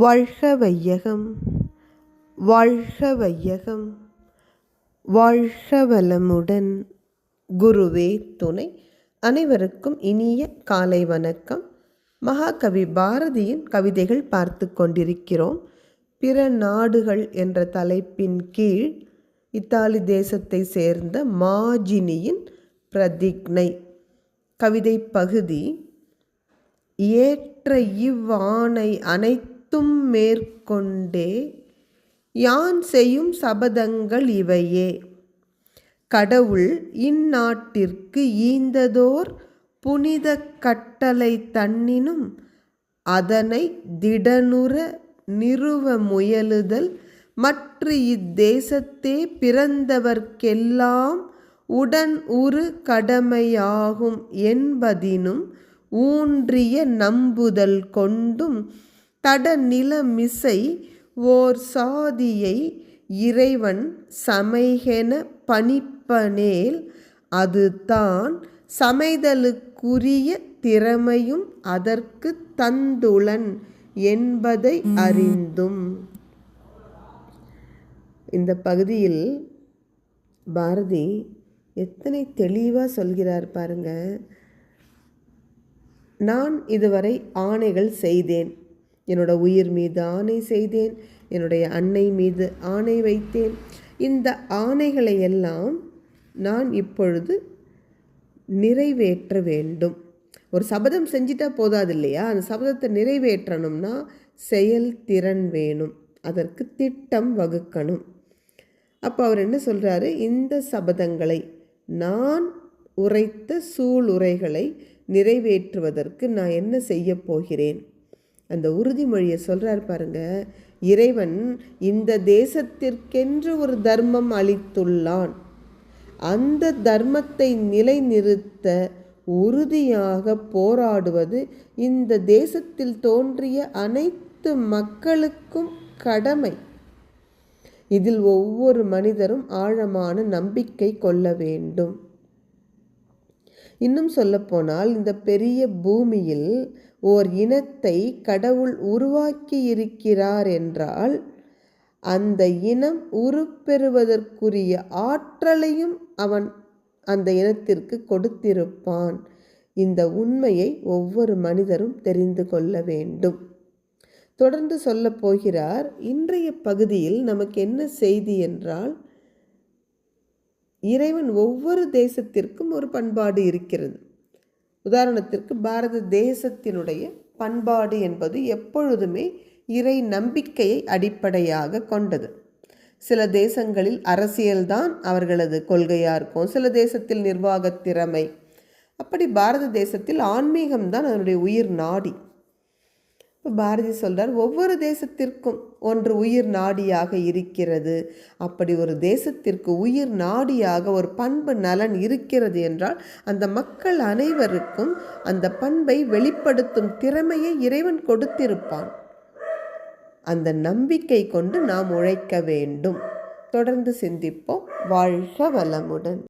வாழ்க வையகம் வாழ்க வையகம். வாழ்க வளமுடன். குருவே துணை. அனைவருக்கும் இனிய காலை வணக்கம். மகாகவி பாரதியின் கவிதைகள் பார்த்து கொண்டிருக்கிறோம். பிற நாடுகள் என்ற தலைப்பின் கீழ் இத்தாலி தேசத்தை சேர்ந்த மாஜினியின் பிரதிக்னை. கவிதை பகுதி ஏற்ற இவ்வாணை அத்தும் மேற்கொண்டே யான் செய்யும் சபதங்கள் இவையே. கடவுள் இந்நாட்டிற்கு ஈந்ததோர் புனித கட்டளை தன்னினும் அதனை திடனுற நிறுவ முயலுதல் மற்ற இத்தேசத்தே பிறந்தவர்க்கெல்லாம் உடன் உரு கடமையாகும் என்பதினும் ஊன்றிய நம்புதல் கொண்டும் தட நிலமிசை ஓர் சாதியை இறைவன் சமைகென பணிப்பனேல் அது தான் சமைதலுக்குரிய திறமையும் அதற்கு தந்துளன் என்பதை அறிந்தும். இந்த பகுதியில் பாரதி எத்தனை தெளிவாக சொல்கிறார் பாருங்க. நான் இதுவரை ஆணைகள் செய்தேன். என்னோட உயிர் மீது ஆணை செய்தேன். என்னுடைய அன்னை மீது ஆணை வைத்தேன். இந்த ஆணைகளை எல்லாம் நான் இப்பொழுது நிறைவேற்ற வேண்டும். ஒரு சபதம் செஞ்சிட்டா போதாது இல்லையா அந்த சபதத்தை நிறைவேற்றணும்னா செயல்திறன் வேணும். அதற்கு திட்டம் வகுக்கணும். அப்போ அவர் என்ன சொல்கிறாரு இந்த சபதங்களை நான் உரைத்த சூளுரைகளை நிறைவேற்றுவதற்கு நான் என்ன செய்ய போகிறேன்? அந்த உறுதிமொழியை சொல்கிறார் பாருங்க. இறைவன் இந்த தேசத்திற்கென்று ஒரு தர்மம் அளித்துள்ளான். அந்த தர்மத்தை நிலைநிறுத்த உறுதியாக போராடுவது இந்த தேசத்தில் தோன்றிய அனைத்து மக்களுக்கும் கடமை. இதில் ஒவ்வொரு மனிதரும் ஆழமான நம்பிக்கை கொள்ள வேண்டும். இன்னும் சொல்லப்போனால் இந்த பெரிய பூமியில் ஓர் இனத்தை கடவுள் உருவாக்கியிருக்கிறார் என்றால் அந்த இனம் உருப்பெறுவதற்குரிய ஆற்றலையும் அவன் அந்த இனத்திற்கு கொடுத்திருப்பான். இந்த உண்மையை ஒவ்வொரு மனிதரும் தெரிந்து கொள்ள வேண்டும். தொடர்ந்து சொல்லப் போகிறார் இன்றைய பகுதியில் நமக்கு என்ன செய்தி என்றால் இறைவன் ஒவ்வொரு தேசத்திற்கும் ஒரு பண்பாடு இருக்கிறது. உதாரணத்திற்கு பாரத தேசத்தினுடைய பண்பாடு என்பது எப்பொழுதுமே இறை நம்பிக்கையை அடிப்படையாக கொண்டது. சில தேசங்களில் அரசியல்தான் அவர்களது கொள்கையாக இருக்கும். சில தேசத்தில் நிர்வாக திறமை. அப்படி பாரத தேசத்தில் ஆன்மீகம்தான் அதனுடைய உயிர் நாடி. இப்போ பாரதி சொல்கிறார் ஒவ்வொரு தேசத்திற்கும் ஒன்று உயிர் நாடியாக இருக்கிறது. அப்படி ஒரு தேசத்திற்கு உயிர் நாடியாக ஒரு பண்பு நலன் இருக்கிறது என்றால் அந்த மக்கள் அனைவருக்கும் அந்த பண்பை வெளிப்படுத்தும் திறமையை இறைவன் கொடுத்திருப்பான். அந்த நம்பிக்கை கொண்டு நாம் உழைக்க வேண்டும். தொடர்ந்து சிந்திப்போம். வாழ்க வளமுடன்.